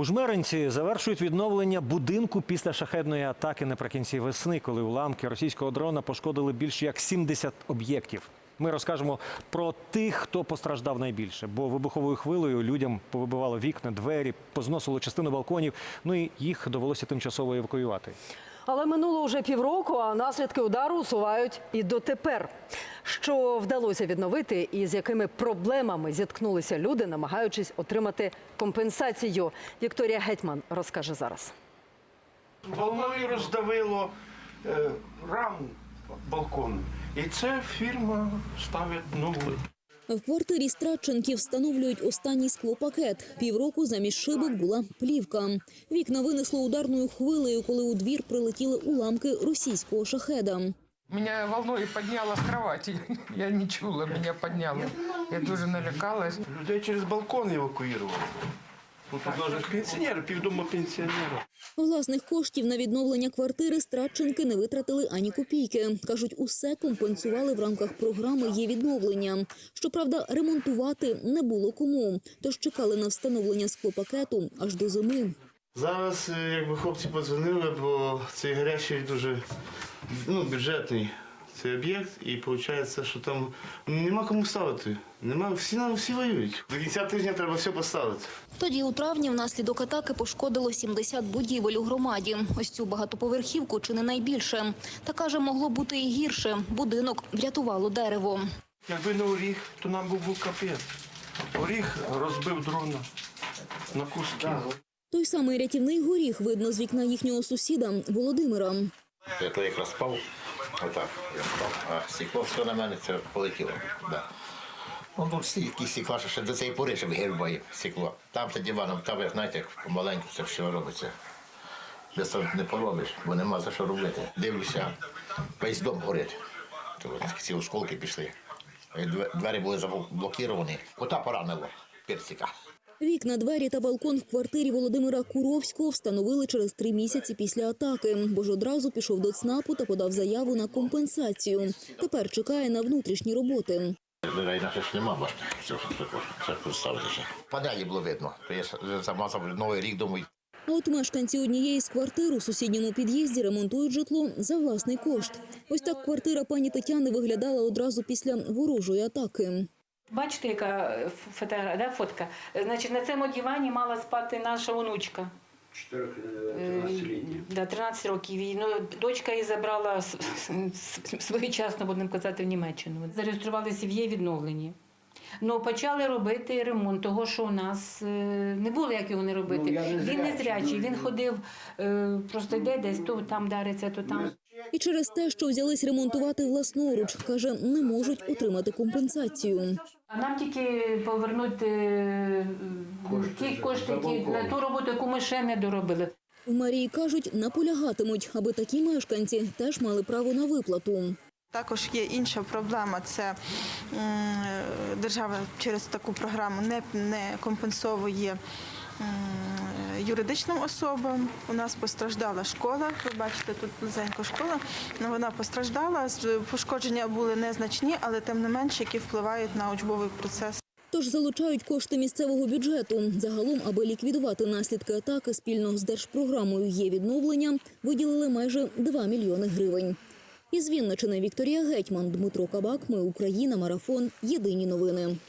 У Жмеринці завершують відновлення будинку після шахедної атаки наприкінці весни, коли уламки російського дрона пошкодили більше як 70 об'єктів. Ми розкажемо про тих, хто постраждав найбільше, бо вибуховою хвилею людям повибивало вікна, двері, позносило частину балконів. Ну і їх довелося тимчасово евакуювати. Але минуло вже півроку, а наслідки удару усувають і дотепер. Що вдалося відновити і з якими проблемами зіткнулися люди, намагаючись отримати компенсацію. Вікторія Гетьман розкаже зараз. Волною роздавило е, раму балкону. І це фірма ставить нову. В квартирі Страдченків встановлюють останній склопакет. Півроку замість шибок була плівка. Вікна винесло ударною хвилею, коли у двір прилетіли уламки російського шахеда. Меня волной подняло с кровати. Я не чула, меня подняло. Я дуже налякалась. Людей через балкон евакуювали. Тут навіть пенсіонери, півдома пенсіонерів. Власних коштів на відновлення квартири Страдченки не витратили ані копійки. Кажуть, усе компенсували в рамках програми «Є відновлення». Щоправда, ремонтувати не було кому, тож чекали на встановлення склопакету аж до зими. Зараз е, якби хлопці подзвонили, бо цей гарячий дуже ну, бюджетний цей об'єкт, і виходить, що там нема кому ставити. Нема, всі нам всі воюють. До кінця тижня треба все поставити. Тоді у травні внаслідок атаки пошкодило 70 будівель у громаді. Ось цю багатоповерхівку чи не найбільше. Та каже, могло бути і гірше. Будинок врятувало дерево. Якби не оріг, то нам був був капець. Оріг розбив дрона на куски. Той самий рятівний горіх видно з вікна їхнього сусіда Володимира. Я то якраз спав, отак я спав, а стекло все на мене це полетіло. Да. Ну, тут всі якісь стекла, що ще до цієї пори ще вигрібає стекло. Там за диваном, там, ви знаєте, як помаленьку це все робиться. Без того не поробиш, бо нема за що робити. Дивлюся, весь дом горить. Ці осколки пішли. Двері були заблоковані. Кота поранило, персика. Вікна, двері та балкон в квартирі Володимира Куровського встановили через три місяці після атаки, бо ж одразу пішов до ЦНАПу та подав заяву на компенсацію. Тепер чекає на внутрішні роботи. Дверей наших ж нема, бачите, все, це представити. Панелі було видно, то я замазав новий рік, думаю, А от мешканці однієї з квартир у сусідньому під'їзді ремонтують житло за власний кошт. Ось так квартира пані Тетяни виглядала одразу після ворожої атаки. Бачите, яка фото, да, фотка? Значить, на цьому дивані мала спати наша онучка. 13-літня. Да, 13 років. І, Ну, дочка її забрала своєчасно, будемо казати, в Німеччину. Зареєструвалися в її відновленні. Ну, почали робити ремонт, того, що у нас е, не було як його не робити. він не зрячий, він ходив, е, просто йде десь, то там дариться, то там. І через те, що взялись ремонтувати власноруч, каже, не можуть отримати компенсацію. А нам тільки повернути е, ті кошти, які на ту роботу, яку ми ще не доробили. В Марії кажуть, наполягатимуть, аби такі мешканці теж мали право на виплату. Також є інша проблема. Це держава через таку програму не, не компенсовує юридичним особам. У нас постраждала школа. Ви бачите, тут близенько школа. Ну, Вона постраждала. Пошкодження були незначні, але тим не менше, які впливають на учбовий процес. Тож залучають кошти місцевого бюджету. Загалом, аби ліквідувати наслідки атаки спільно з держпрограмою «Є відновлення», виділили майже 2 мільйони гривень. Із Вінничини Вікторія Гетьман, Дмитро Кабак. Ми Україна. Марафон. Єдині новини.